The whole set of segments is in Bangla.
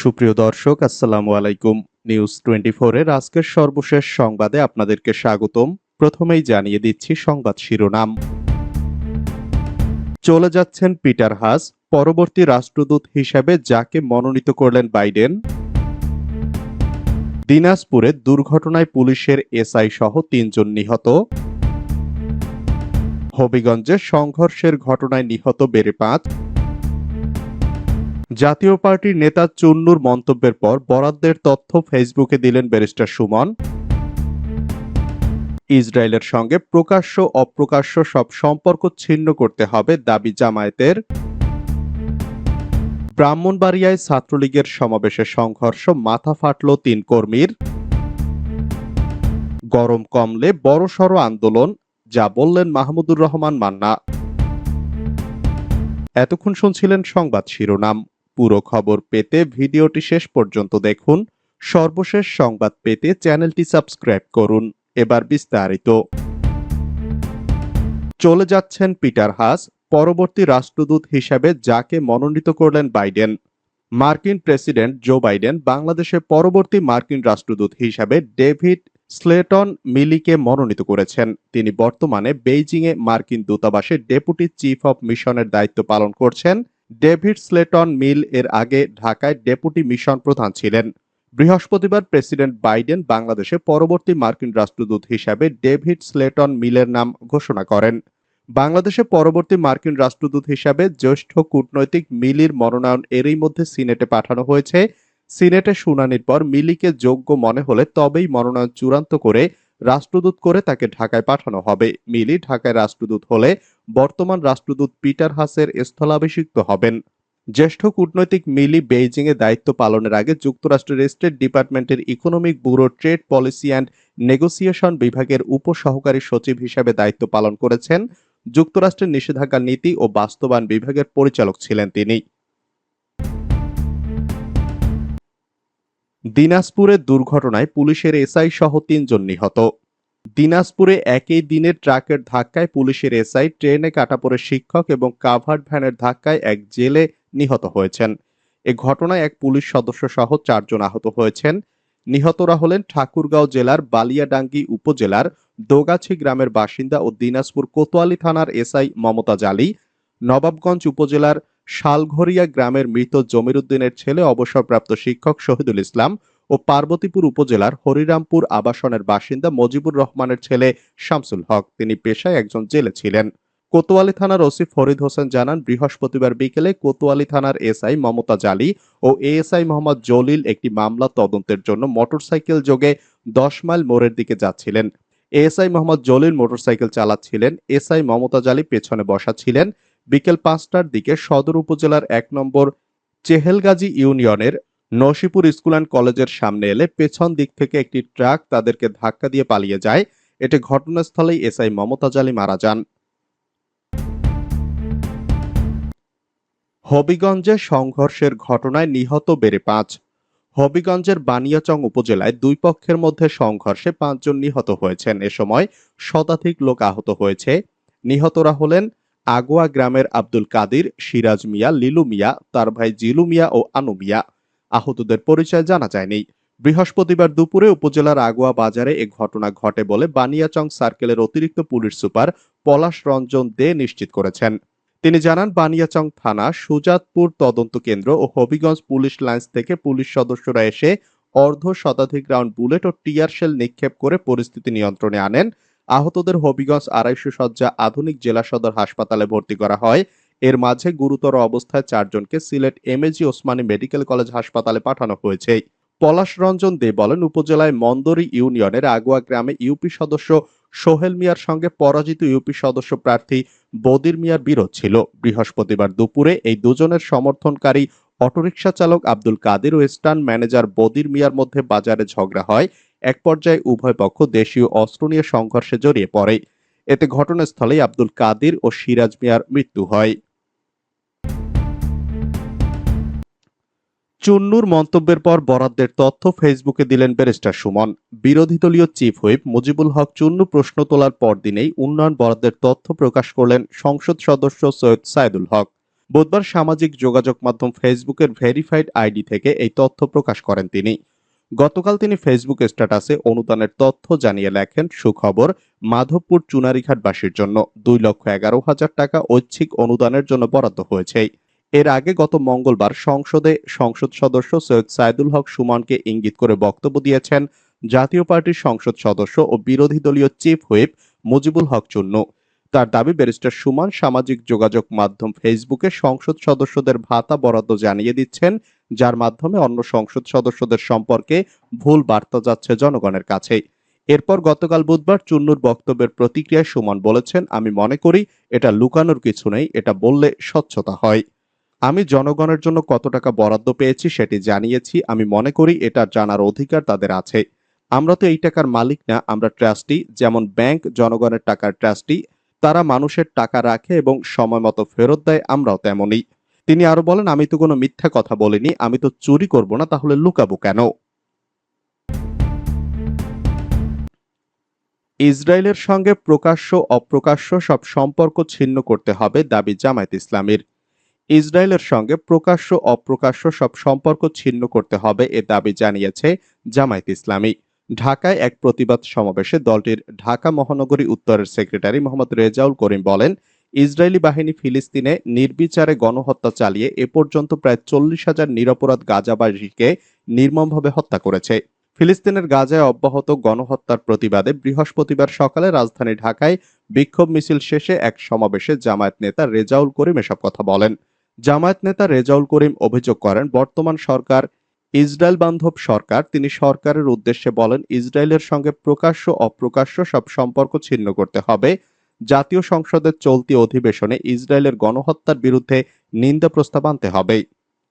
সুপ্রিয় দর্শক, আসসালামু আলাইকুম। নিউজ টোয়েন্টি এর আজকের সর্বশেষ সংবাদে আপনাদেরকে স্বাগতম। প্রথমেই জানিয়ে দিচ্ছি সংবাদ শিরোনাম। চলে যাচ্ছেন পিটার হাস। পরবর্তী রাষ্ট্রদূত হিসেবে যাকে মনোনীত করলেন বাইডেন। দিনাজপুরে দুর্ঘটনায় পুলিশের এসআই সহ তিনজন নিহত। হবিগঞ্জে সংঘর্ষের ঘটনায় নিহত বেড়ে পাঁচ। জাতীয় পার্টির নেতা চুন্নুর মন্তব্যের পর বরাদ্দের তথ্য ফেসবুকে দিলেন ব্যারিস্টার সুমন। ইসরায়েলের সঙ্গে প্রকাশ্য অপ্রকাশ্য সব সম্পর্ক ছিন্ন করতে হবে দাবি জামায়াতের। ব্রাহ্মণবাড়িয়ায় ছাত্রলীগের সমাবেশে সংঘর্ষ মাথা ফাটল তিন কর্মীর। গরম কমলে বড়সড় আন্দোলন, যা বললেন মাহমুদুর রহমান মান্না। এতক্ষণ শুনছিলেন সংবাদ শিরোনাম। পুরো খবর পেতে ভিডিওটি শেষ পর্যন্ত দেখুন। সর্বশেষ সংবাদ পেতে চ্যানেলটি সাবস্ক্রাইব করুন। এবার বিস্তারিত। চলে যাচ্ছেন পিটার হাস, পরবর্তী রাষ্ট্রদূত হিসাবে যাকে মনোনীত করলেন বাইডেন। মার্কিন প্রেসিডেন্ট জো বাইডেন বাংলাদেশের পরবর্তী মার্কিন রাষ্ট্রদূত হিসাবে ডেভিড স্লেটন মিলিকে মনোনীত করেছেন। তিনি বর্তমানে বেইজিংয়ে মার্কিন দূতাবাসে ডেপুটি চিফ অব মিশনের দায়িত্ব পালন করছেন। ডেভিড স্লেটন মিল এর আগে ঢাকায় ডেপুটি মিশন প্রধান ছিলেন। বৃহস্পতিবার প্রেসিডেন্ট বাইডেন বাংলাদেশে পরবর্তী মার্কিন রাষ্ট্রদূত হিসাবে ডেভিড স্লেটন মিলের নাম ঘোষণা করেন। বাংলাদেশে পরবর্তী মার্কিন রাষ্ট্রদূত হিসাবে জ্যেষ্ঠ কূটনৈতিক মিলির মনোনয়ন এরই মধ্যে সিনেটে পাঠানো হয়েছে। সিনেটে শুনানির পর মিলিকে যোগ্য মনে হলে তবেই মনোনয়ন চূড়ান্ত করে রাষ্ট্রদূত করে তাকে ঢাকায় পাঠানো হবে। মিলি ঢাকায় রাষ্ট্রদূত হলে বর্তমান রাষ্ট্রদূত পিটার হাসের স্থলাভিষিক্ত হবেন। জ্যেষ্ঠ কূটনৈতিক মিলি বেইজিংয়ে দায়িত্ব পালনের আগে যুক্তরাষ্ট্রের স্টেট ডিপার্টমেন্টের economic bureau trade policy and negotiation বিভাগের উপসহকারী সচিব হিসেবে দায়িত্ব পালন করেছেন। যুক্তরাষ্ট্রের নিষেধাজ্ঞা নীতি ও বাস্তবায়ন বিভাগের পরিচালক ছিলেন তিনি। দিনাজপুরে দুর্ঘটনায় পুলিশের এসআই সহ তিনজন নিহত। দিনাজপুরে একই দিনে ট্রাকের ধাক্কায় পুলিশের এসআই ট্রেনে কাটা পড়ে শিক্ষক এবং কাভার্ড ভ্যানের ধাক্কায় এক জেলে নিহত হয়েছেন। এ ঘটনায় এক পুলিশ সদস্য সহ চারজন আহত হয়েছেন। নিহতরা হলেন ঠাকুরগাঁও জেলার বালিয়াডাঙ্গি উপজেলার দোগাছি গ্রামের বাসিন্দা ও দিনাজপুর কোতোয়ালি থানার এসআই মমতাজ আলী, নবাবগঞ্জ উপজেলার শালঘরিয়া গ্রামের মৃত জমির উদ্দিনের ছেলে অবসরপ্রাপ্ত শিক্ষক শহীদুল ইসলাম ও পার্বতীপুর উপজেলার হরিরামপুর আবাসনের বাসিন্দা মজিবুর রহমানের ছেলে শামসুল হক। তিনি পেশায় একজন জেলে ছিলেন। কোতোয়ালি থানার ওসি ফরিদ হোসেন জানান, বৃহস্পতিবার বিকেলে কোতোয়ালি থানার এসআই মমতা জালি ও এএসআই মোহাম্মদ জলিল একটি মামলা তদন্তের জন্য মোটরসাইকেল যোগে দশ মাইল মোড়ের দিকে যাচ্ছিলেন। এএসআই মোহাম্মদ জলিল মোটরসাইকেল চালাচ্ছিলেন। এসআই মমতা জালি পেছনে বসা ছিলেন। বিকেল পাঁচটার দিকে সদর উপজেলার এক নম্বর চেহেলগাজী ইউনিয়নের নসিপুর স্কুল অ্যান্ড কলেজের সামনে এলে পেছন দিক থেকে একটি ট্রাক তাদেরকে ধাক্কা দিয়ে পালিয়ে যায়। এতে ঘটনাস্থলেই এসআই মমতাজ আলী মারা যান। হবিগঞ্জে সংঘর্ষের ঘটনায় নিহত বেড়ে পাঁচ। হবিগঞ্জের বানিয়াচং উপজেলায় দুই পক্ষের মধ্যে সংঘর্ষে পাঁচজন নিহত হয়েছেন। এ সময় শতাধিক লোক আহত হয়েছে। নিহতরা হলেন আগোয়া গ্রামের আব্দুল কাদির, সিরাজ মিয়া, লিলু মিয়া, তার ভাই জিলু মিয়া ও আনু মিয়া। আহতদের পরিচয় জানা যায়নি। বৃহস্পতিবার দুপুরে উপজেলার আগোয়া বাজারে এ ঘটনা ঘটে বলে বানিয়াচং সার্কেলের অতিরিক্ত পুলিশ সুপার পলাশ রঞ্জন দে নিশ্চিত করেছেন। তিনি জানান, বানিয়াচং থানা, সুজাতপুর তদন্ত কেন্দ্র ও হবিগঞ্জ পুলিশ লাইন্স থেকে পুলিশ সদস্যরা এসে অর্ধ শতাধিক রাউন্ড বুলেট ও টিয়ার শেল নিক্ষেপ করে পরিস্থিতি নিয়ন্ত্রণে আনেন। আহতদের হবিগঞ্জ আড়াইশো শয্যা আধুনিক জেলা সদর হাসপাতালে ভর্তি করা হয়। এর মাঝে গুরুতর অবস্থায় চারজনকে Sylhet MAG Osmani medical college হাসপাতালে পাঠানো হয়েছে। পলাশ রঞ্জন দে বলেন, উপজেলায় মন্দরি ইউনিয়নের আগুয়া গ্রামে ইউপি সদস্য সোহেল মিয়ার সঙ্গে পরাজিত ইউপি সদস্য প্রার্থী বদির মিয়ার বিরোধ ছিল। বৃহস্পতিবার দুপুরে এই দুজনের সমর্থনকারী অটোরিকশা চালক আব্দুল কাদের ও স্টান ম্যানেজার বদির মিয়ার মধ্যে বাজারে ঝগড়া হয়। এক পর্যায়ে উভয় পক্ষ দেশীয় অস্ত্র নিয়ে সংঘর্ষে জড়িয়ে পড়ে। এতে ঘটনাস্থলেই আব্দুল কাদির ও সিরাজ মিয়ার মৃত্যু হয়। চুন্নুর মন্তব্যের পর বরাদ্দের তথ্য ফেসবুকে দিলেন ব্যারিস্টার সুমন। বিরোধী দলীয় চিফ হুইপ মুজিবুল হক চুন্নু প্রশ্ন তোলার পরদিনেই উন্নয়ন বরাদ্দের তথ্য প্রকাশ করলেন সংসদ সদস্য সৈয়দ সাইদুল হক। বুধবার সামাজিক যোগাযোগ মাধ্যম ফেসবুকের ভেরিফাইড আইডি থেকে এই তথ্য প্রকাশ করেন তিনি। গতকাল তিনি ফেসবুক স্ট্যাটাসে অনুদানের তথ্য জানিয়ে লেখেন, সুখবর, মাধবপুর চুনারিঘাটবাসীর জন্য দুই লক্ষ এগারো হাজার টাকা ঐচ্ছিক অনুদানের জন্য বরাদ্দ হয়েছে। এর আগে গত মঙ্গলবার সংসদে সংসদ সদস্য সৈয়দ সাইদুল হক সুমনকে ইঙ্গিত করে বক্তব্য দিয়েছেন, জাতীয় পার্টির সংসদ সদস্য ও বিরোধী দলীয় চিফ হুইপ মুজিবুল হক চুন্নু। তার দাবি, ব্যারিস্টার সুমন সামাজিক যোগাযোগ মাধ্যম ফেসবুকে সংসদ সদস্যদের ভাতা বরাদ্দ জানিয়ে দিচ্ছেন যার মাধ্যমে অন্য সংসদ সদস্যদের সম্পর্কে ভুল বার্তা যাচ্ছে জনগণের কাছে এরপর গতকাল বুধবার চুন্নুর বক্তব্যের প্রতিক্রিয়ায় সুমন বলেছেন, আমি মনে করি এটা লুকানোর কিছু নেই, এটা বললে স্বচ্ছতা হয়। আমি জনগণের জন্য কত টাকা বরাদ্দ পেয়েছি সেটি জানিয়েছি, আমি মনে করি এটা জানার অধিকার তাদের আছে। আমরা তো এই টাকার মালিক না, আমরা ট্রাস্টি, যেমন ব্যাংক জনগণের টাকার ট্রাস্টি, তারা মানুষের টাকা রাখে এবং সময় মতো ফেরত দেয়, আমরাও তেমনই। তিনি আরও বলেন, আমি তো কোনো মিথ্যা কথা বলিনি, আমি তো চুরি করব না, তাহলে লুকাবো কেন? ইসরায়েলের সঙ্গে প্রকাশ্য, অপ্রকাশ্য সব সম্পর্ক ছিন্ন করতে হবে, দাবি জামায়াত ইসলামীর। ইসরায়েলের সঙ্গে প্রকাশ্য, অপ্রকাশ্য সব সম্পর্ক ছিন্ন করতে হবে, এ দাবি জানিয়েছে জামায়াত ইসলামী। ঢাকায় এক প্রতিবাদ সমাবেশে দলটির ঢাকা মহানগরী উত্তরের সেক্রেটারি মোহাম্মদ রেজাউল করিম বলেন ইসরায়েলি বাহিনী ফিলিস্তিনে নির্বিচারে গণহত্যা চালিয়ে এ পর্যন্ত প্রায় চল্লিশ হাজার নিরপরাধ গাজাবাসীকে নির্মমভাবে হত্যা করেছে। ফিলিস্তিনের গাজায় অব্যাহত গণহত্যার প্রতিবাদে বৃহস্পতিবার সকালে রাজধানী ঢাকায় বিক্ষোভ মিছিল শেষে এক সমাবেশে জামায়াত নেতা রেজাউল করিম এসব কথা বলেন। জামায়াত নেতা রেজাউল করিম অভিযোগ করেন, বর্তমান সরকার, ইসরায়েল বান্ধব সরকার, তিনি সরকারের উদ্দেশ্যে বলেন, ইসরায়েলের সঙ্গে প্রকাশ্য অপ্রকাশ্য সব সম্পর্ক ছিন্ন করতে হবে। জাতীয় সংসদের চলতি অধিবেশনে ইসরায়েলের গণহত্যার বিরুদ্ধে নিন্দা প্রস্তাব আনতে হবে।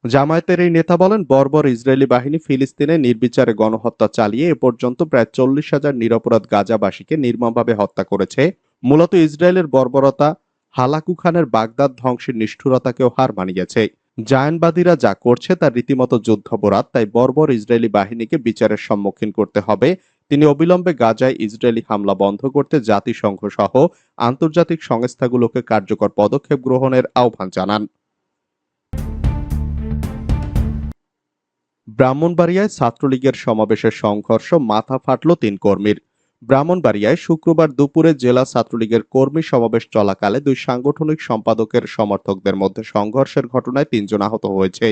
জামায়াতের এই নেতা বলেন, বর্বর ইসরায়েলি বাহিনী ফিলিস্তিনে নির্বিচারে গণহত্যা চালিয়ে এ পর্যন্ত প্রায় চল্লিশ হাজার নিরপরাধ গাজাবাসীকে নির্মমভাবে হত্যা করেছে। মূলত ইসরায়েলের বর্বরতা হালাকু খানের বাগদাদ ধ্বংসের নিষ্ঠুরতাকেও হার মানিয়েছে। জায়নবাদীরা যা করছে তা রীতিমতো যুদ্ধপরাধ, তাই বর্বর ইসরায়েলি বাহিনীকে বিচারের সম্মুখীন করতে হবে। তিনি অবিলম্বে গাজায় ইসরায়েলি হামলা বন্ধ করতে জাতিসংঘ সহ আন্তর্জাতিক সংস্থাগুলোকে কার্যকর পদক্ষেপ গ্রহণের আহ্বান জানান। ব্রাহ্মণবাড়িয়ায় ছাত্রলীগের সমাবেশের সংঘর্ষ মাথা ফাটল তিন কর্মীর। ব্রাহ্মণবাড়িয়ায় শুক্রবার দুপুরে জেলা ছাত্রলীগের কর্মী সমাবেশ চলাকালে দুই সাংগঠনিক সম্পাদকের সমর্থকদের মধ্যে সংঘর্ষের ঘটনায় তিনজন আহত হয়েছে।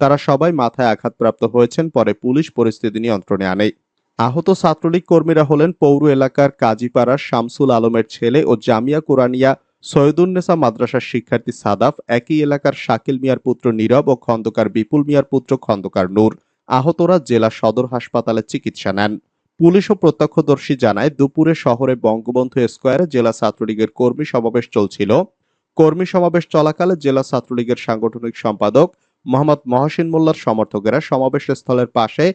তারা সবাই মাথায় আঘাতপ্রাপ্ত হয়েছেন, পরে পুলিশ পরিস্থিতি নিয়ন্ত্রণে আনে। আহত ছাত্রলীগ কর্মীরা হলেন পৌর এলাকার কাজীপাড়ার শামসুল আলমের ছেলে ও জামিয়া কোরআনিয়া সৈয়দুন্নেসা মাদ্রাসার শিক্ষার্থী সাদাফ। একই এলাকার শাকিল মিয়ার পুত্র নীরব ও খন্দকার বিপুল মিয়ার পুত্র খন্দকার নূর। আহতরা জেলা সদর হাসপাতালে চিকিৎসা নেন। পুলিশ ও প্রত্যক্ষদর্শী জানায়, দুপুরে শহরে বঙ্গবন্ধু স্কোয়ারে জেলা ছাত্রলীগের কর্মী সমাবেশ চলছিল। কর্মী সমাবেশ চলাকালে জেলা ছাত্রলীগের সাংগঠনিক সম্পাদক মোহাম্মদ মহসিন মোল্লার সমর্থকেরা সমাবেশ স্থলের পাশে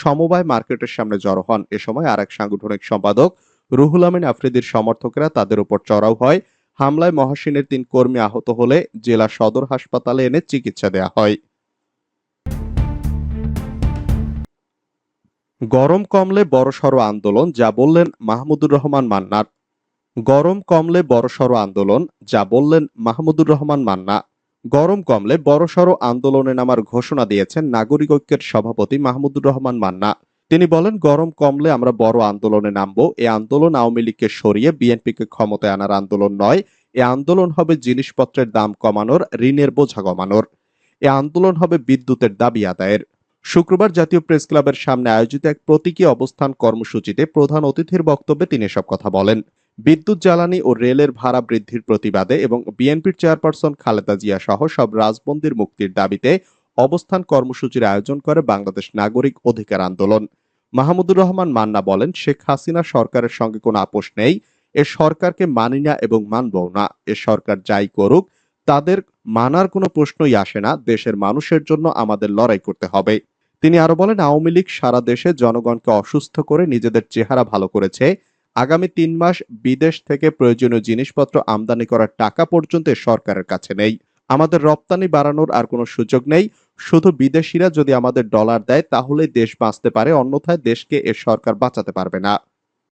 সমবায় মার্কেটের সামনে জড়ো হন। এ সময় আরেক সাংগঠনিক সম্পাদক রুহুল আমিন আফ্রিদির সমর্থকেরা তাদের উপর চড়াও হয়। হামলায় মহসিনের তিন কর্মী আহত হলে জেলা সদর হাসপাতালে এনে চিকিৎসা দেয়া হয়। গরম কমলে বড়সড় আন্দোলন, যা বললেন মাহমুদুর রহমান মান্নার গরম কমলে বড়সড় আন্দোলন, যা বললেন মাহমুদুর রহমান মান্না। গরম কমলে বড়সড় আন্দোলনে নামার ঘোষণা দিয়েছেন নাগরিক ঐক্যের সভাপতি মাহমুদুর রহমান মান্না। তিনি বলেন, গরম কমলে আমরা বড় আন্দোলনে নামব। এ আন্দোলন আওয়ামী লীগকে সরিয়ে বিএনপিকে ক্ষমতায় আনার আন্দোলন নয়, এ আন্দোলন হবে জিনিসপত্রের দাম কমানোর, ঋণের বোঝা কমানোর। এ আন্দোলন হবে বিদ্যুতের দাবি আদায়ের। শুক্রবার জাতীয় প্রেস ক্লাবের সামনে আয়োজিত এক প্রতীকী অবস্থান কর্মসূচিতে প্রধান অতিথির বক্তব্যে তিনি এসব কথা বলেন। বিদ্যুৎ, জ্বালানি ও রেলের ভাড়া বৃদ্ধির প্রতিবাদে এবং বিএনপির চেয়ারপারসন খালেদা জিয়া সহ সব রাজবন্দির মুক্তির দাবিতে অবস্থান কর্মসূচির আয়োজন করে বাংলাদেশ নাগরিক অধিকার আন্দোলন। মাহমুদুর রহমান মান্না বলেন, শেখ হাসিনা সরকারের সঙ্গে কোনো আপোষ নেই। এ সরকারকে মানি না এবং মানবও না। এ সরকার যাই করুক, তাদের মানার কোনো প্রশ্নই আসে না। দেশের মানুষের জন্য আমাদের লড়াই করতে হবে। তিনি আরও বলেন, আওয়ামী লীগ সারা দেশে জনগণকে অসুস্থ করে নিজেদের চেহারা ভালো করেছে। আগামী তিন মাস বিদেশ থেকে প্রয়োজনীয় জিনিসপত্র আমদানি করার টাকা পর্যন্ত সরকারের কাছে নেই। আমাদের রপ্তানি বাড়ানোর আর কোনো সুযোগ নেই। শুধু বিদেশিরা যদি আমাদের ডলার দেয় তাহলে দেশ বাঁচতে পারে, অন্যথায় দেশকে এ সরকার বাঁচাতে পারবে না।